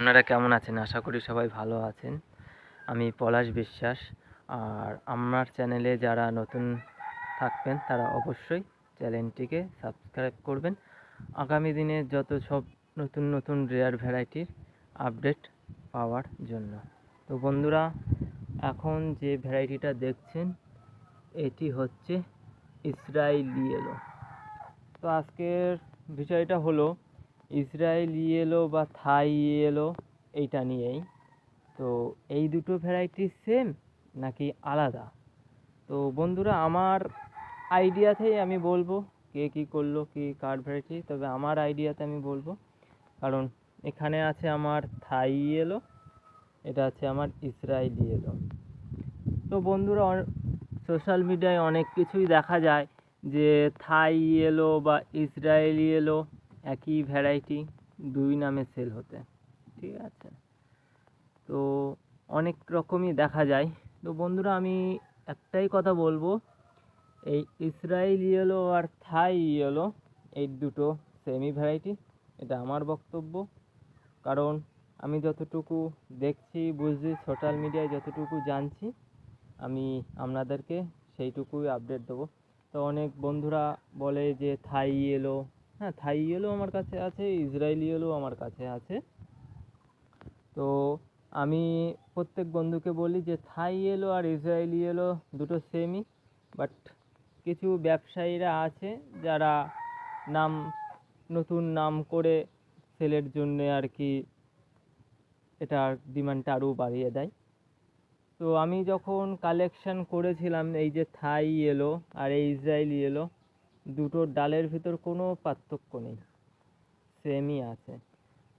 আপনারা কেমন আছেন? আশা করি সবাই ভালো আছেন। আমি পলাশ বিশ্বাস। আর আমার চ্যানেলে যারা নতুন থাকবেন, তারা অবশ্যই চ্যানেলটিকে সাবস্ক্রাইব করবেন। আগামী দিনে যত সব নতুন নতুন রেয়ার ভ্যারাইটির আপডেট পাওয়ার জন্য। তো বন্ধুরা, এখন যে ভ্যারাইটিটা দেখছেন, এটি হচ্ছে ইসরায়েলি এলো তো আজকের বিষয়টা হলো ইসরায়েল ইয়েলো বা থাই ইয়েলো, এইটা নিয়েই। তো এই দুটো ভ্যারাইটি সেম নাকি আলাদা? তো বন্ধুরা, আমার আইডিয়াতেই আমি বলব কে কী করল, কি কার ভ্যারাইটি তবে আমার আইডিয়াতে আমি বলব। কারণ এখানে আছে আমার থাই ইয়েলো, এটা আছে আমার ইসরায়েলি এলো তো বন্ধুরা সোশ্যাল মিডিয়ায় অনেক কিছুই দেখা যায় যে থাই এলো বা ইসরায়েলি এলো একই ভ্যারাইটি দুই নামে সেল হতে। ঠিক আছে? তো অনেক রকমই দেখা যায়। তো বন্ধুরা, আমি একটাই কথা বলব, এই ইসরায়েল ইয়েলো আর থাই ইয়েলো এই দুটো সেমি ভ্যারাইটি এটা আমার বক্তব্য। কারণ আমি যতটুকু দেখছি, বুঝছি সোশ্যাল মিডিয়ায় যতটুকু জানছি, আমি আপনাদেরকে সেইটুকুই আপডেট দেবো। তো অনেক বন্ধুরা বলে যে থাই এলো হ্যাঁ থাই এলো আমার কাছে আছে ইসরায়েলি এলো আমার কাছে আছে। তো আমি প্রত্যেক বন্ধুকে বলি যে থাই এলো আর ইসরায়েলি এলো দুটো সেমই বাট কিছু ব্যবসায়ীরা আছে যারা নাম, নতুন নাম করে সেলের জন্য আর কি এটার ডিমান্ডটা আরও বাড়িয়ে দেয়। তো আমি যখন কালেকশান করেছিলাম এই যে থাই এলো আর এই ইসরায়েলি এলো দুটোর ডালের ভিতর কোনো পার্থক্য নেই। সেমই আছে।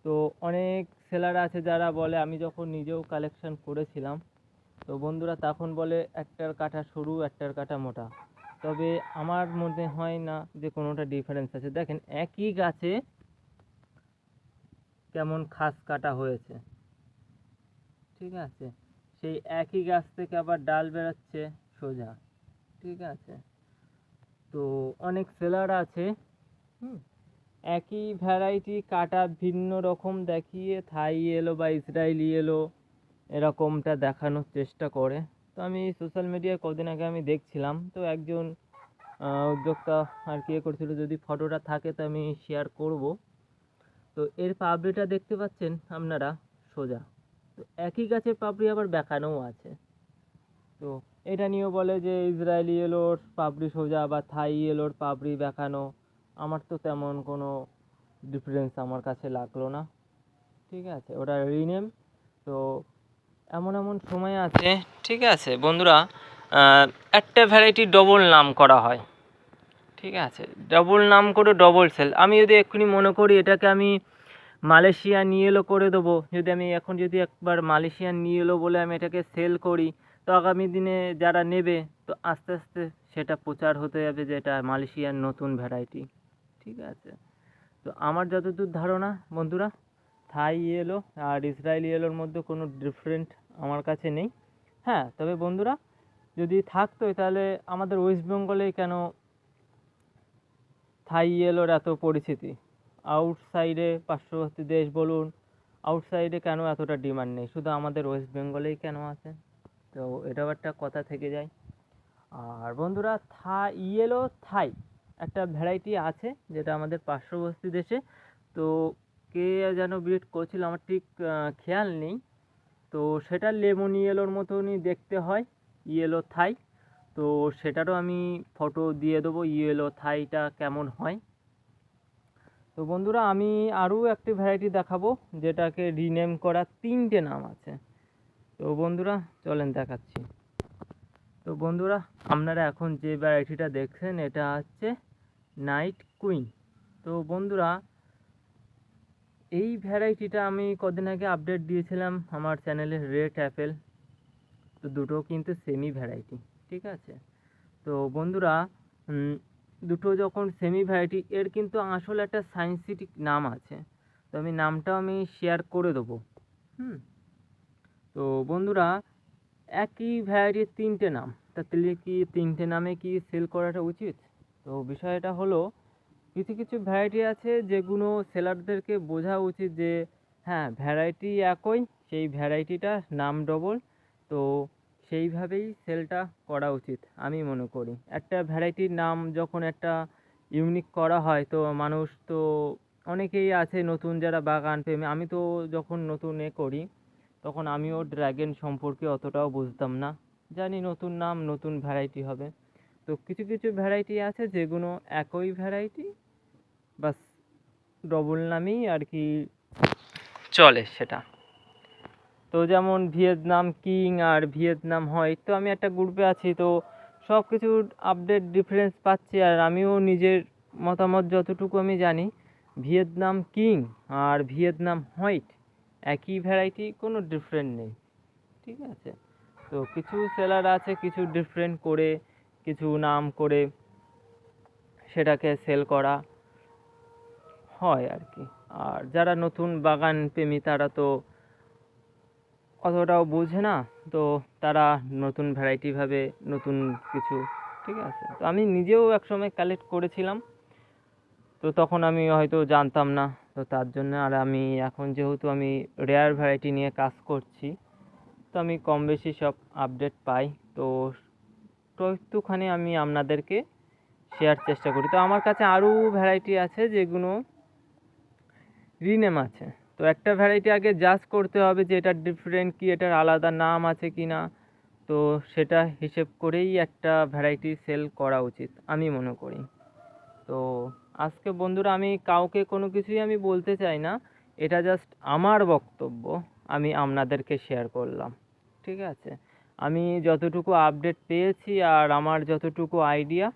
তো অনেক সেলার আছে যারা বলে, আমি যখন নিজেও কালেকশান করেছিলাম, তো বন্ধুরা তখন বলে, একটার কাটা সরু, একটার কাটা মোটা। তবে আমার মনে হয় না যে কোনোটা ডিফারেন্স আছে। দেখেন, একই গাছে কেমন খাস কাটা হয়েছে। ঠিক আছে? সেই একই গাছ থেকে আবার ডাল বেরোচ্ছে সোজা। ঠিক আছে? তো অনেক সেলার আছে। একই ভ্যারাইটি কাটা ভিন্ন রকম দেখিয়ে থাই এলো বা ইসরায়েলি এলো, এরকমটা দেখানোর চেষ্টা করে। তো আমি সোশ্যাল মিডিয়ায় কদিন আগে আমি দেখছিলাম। তো একজন উদ্যোক্তা আর কি করছিল, যদি ফটোটা থাকে তো আমি শেয়ার করব। তো এর পাবলিটা দেখতে পাচ্ছেন আপনারা, সোজা। তো একই গাছের পাপড়ি আবার বেঁকানোও আছে। তো এটা নিয়েও বলে যে ইসরায়েলি এলোর পাপড়ি সোজা বা থাই এলোর পাপড়ি বেঁকানো আমার তো তেমন কোনো ডিফারেন্স আমার কাছে লাগল না। ঠিক আছে, ওটা রিনেম। তো এমন এমন সময় আছে, ঠিক আছে, বন্ধুরা একটা ভ্যারাইটি ডবল নাম করা হয়। ঠিক আছে ডবল নাম করে ডবল সেল আমি যদি এক্ষুনি মনে করি এটাকে আমি মালয়েশিয়া নিয়ে এলো করে দেবো। যদি আমি এখন যদি একবার মালয়েশিয়া নিয়ে এলো বলে আমি এটাকে সেল করি তো আগামী দিনে যারা নেবে, তো আস্তে আস্তে সেটা প্রচার হতে যাবে যে এটা মালয়েশিয়ার নতুন ভ্যারাইটি ঠিক আছে? তো আমার যতদূর ধারণা, বন্ধুরা, থাই এলো আর ইসরায়েলি ইয়েলোর মধ্যে কোনো ডিফারেন্ট আমার কাছে নেই। হ্যাঁ তবে বন্ধুরা, যদি থাকতোই তাহলে আমাদের ওয়েস্ট বেঙ্গলেই কেন থাই ইয়েলোর এত পরিচিতি? আউটসাইডে পার্শ্ববর্তী দেশ বলুন আউটসাইডে কেন এতটা ডিমান্ড নেই? শুধু আমাদের ওয়েস্ট বেঙ্গলেই কেন আছে? তো এটাও একটা কথা থেকে যায়। আর বন্ধুরা, থা, ইয়েলো, থাই একটা ভ্যারাইটি আছে যেটা আমাদের পার্শ্ববর্তী দেশে। তো কে যেন ব্রিড করছিল, আমার ঠিক খেয়াল নেই। তো সেটা লেমন ইয়েলোর মতনই দেখতে হয়, ইয়েলো থাই। তো সেটারও আমি ফটো দিয়ে দেবো, ইয়েলো থাইটা কেমন হয়। তো বন্ধুরা, আমি আরও একটি ভ্যারাইটি দেখাবো, যেটাকে রিনেম করা তিনটে নাম আছে। তো বন্ধুরা, চলেন দেখাচ্ছি। তো বন্ধুরা, আপনারা এখন যে ভ্যারাইটিটা দেখছেন, এটা হচ্ছে নাইট কুইন তো বন্ধুরা, এই ভ্যারাইটিটা আমি কদিন আগে আপডেট দিয়েছিলাম আমার চ্যানেলে রেড অ্যাপেল তো দুটো কিন্তু সেমি ভ্যারাইটি ঠিক আছে? তো বন্ধুরা দুটো যখন সেমি ভ্যারাইটি এর কিন্তু আসলে একটা সায়েন্সিটিক নাম আছে। তো আমি নামটাও আমি শেয়ার করে দেবো। হুম? তো বন্ধুরা, একই ভ্যারাইটির তিনটে নাম। তাহলে কি তিনটে নামে কি সেল করাটা উচিত? তো বিষয়টা হলো, কিছু কিছু ভ্যারাইটি আছে যেগুলো সেলারদেরকে বোঝা উচিত যে হ্যাঁ ভ্যারাইটি একই, সেই ভ্যারাইটিটা নাম ডবল তো সেইভাবেই সেলটা করা উচিত, আমি মনে করি। একটা ভ্যারাইটির নাম যখন একটা ইউনিক করা হয়, তো মানুষ তো অনেকেই আছে নতুন যারা বাগান প্রেমী, আমি তো যখন নতুন এ করি তখন আমিও ড্র্যাগন সম্পর্কে অতটাও বুঝতাম না। জানি নতুন নাম, নতুন ভ্যারাইটি হবে। তো কিছু কিছু ভ্যারাইটি আছে যেগুলো একই ভ্যারাইটি বাস ডবল নামেই আর কি চলে সেটা। তো যেমন ভিয়েতনাম কিং আর ভিয়েতনাম হোয়াইট, তো আমি একটা গ্রুপে আছি, তো সব কিছুর আপডেট ডিফারেন্স পাচ্ছি আর আমিও নিজের মতামত যতটুকু আমি জানি, ভিয়েতনাম কিং আর ভিয়েতনাম হোয়াইট একই ভ্যারাইটি কোনো ডিফারেন্ট নেই। ঠিক আছে? তো কিছু সেলার আছে, কিছু ডিফারেন্ট করে, কিছু নাম করে সেটাকে সেল করা হয় আর কি। আর যারা নতুন বাগান প্রেমী, তারা তো অতটাও বোঝে না। তো তারা নতুন ভ্যারাইটিভাবে নতুন কিছু, ঠিক আছে? তো আমি নিজেও একসময় কালেক্ট করেছিলাম। তো তখন আমি হয়তো জানতাম না। তো তার জন্য আর আমি এখন যেহেতু আমি রেয়ার ভ্যারাইটি নিয়ে কাজ করছি, তো আমি কম বেশি সব আপডেট পাই। তো তো একটুখানি আমি আপনাদেরকে শেয়ার চেষ্টা করি। তো আমার কাছে আরও ভ্যারাইটি আছে যেগুলো রিনেম আছে। তো একটা ভ্যারাইটি আগে জাজ করতে হবে যে এটার ডিফারেন্ট কি, এটার আলাদা নাম আছে কি না, তো সেটা হিসেব করেই একটা ভ্যারাইটি সেল করা উচিত, আমি মনে করি। তো আজকে বন্ধুরা আমি কাউকে কোনো কিছুই আমি বলতে চাই না। এটা জাস্ট আমার বক্তব্য, আমি আপনাদেরকে শেয়ার করলাম। ঠিক আছে? আমি যতটুকু আপডেট পেয়েছি আর আমার যতটুকু আইডিয়া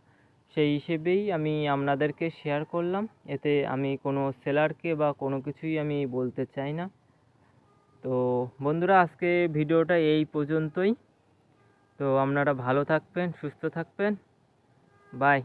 সেই হিসেবেই আমি আপনাদেরকে শেয়ার করলাম। এতে আমি কোনো সেলারকে বা কোনো কিছুই আমি বলতে চাই না। তো বন্ধুরা, আজকে ভিডিওটা এই পর্যন্তই। তো আপনারা ভালো থাকবেন, সুস্থ থাকবেন। বাই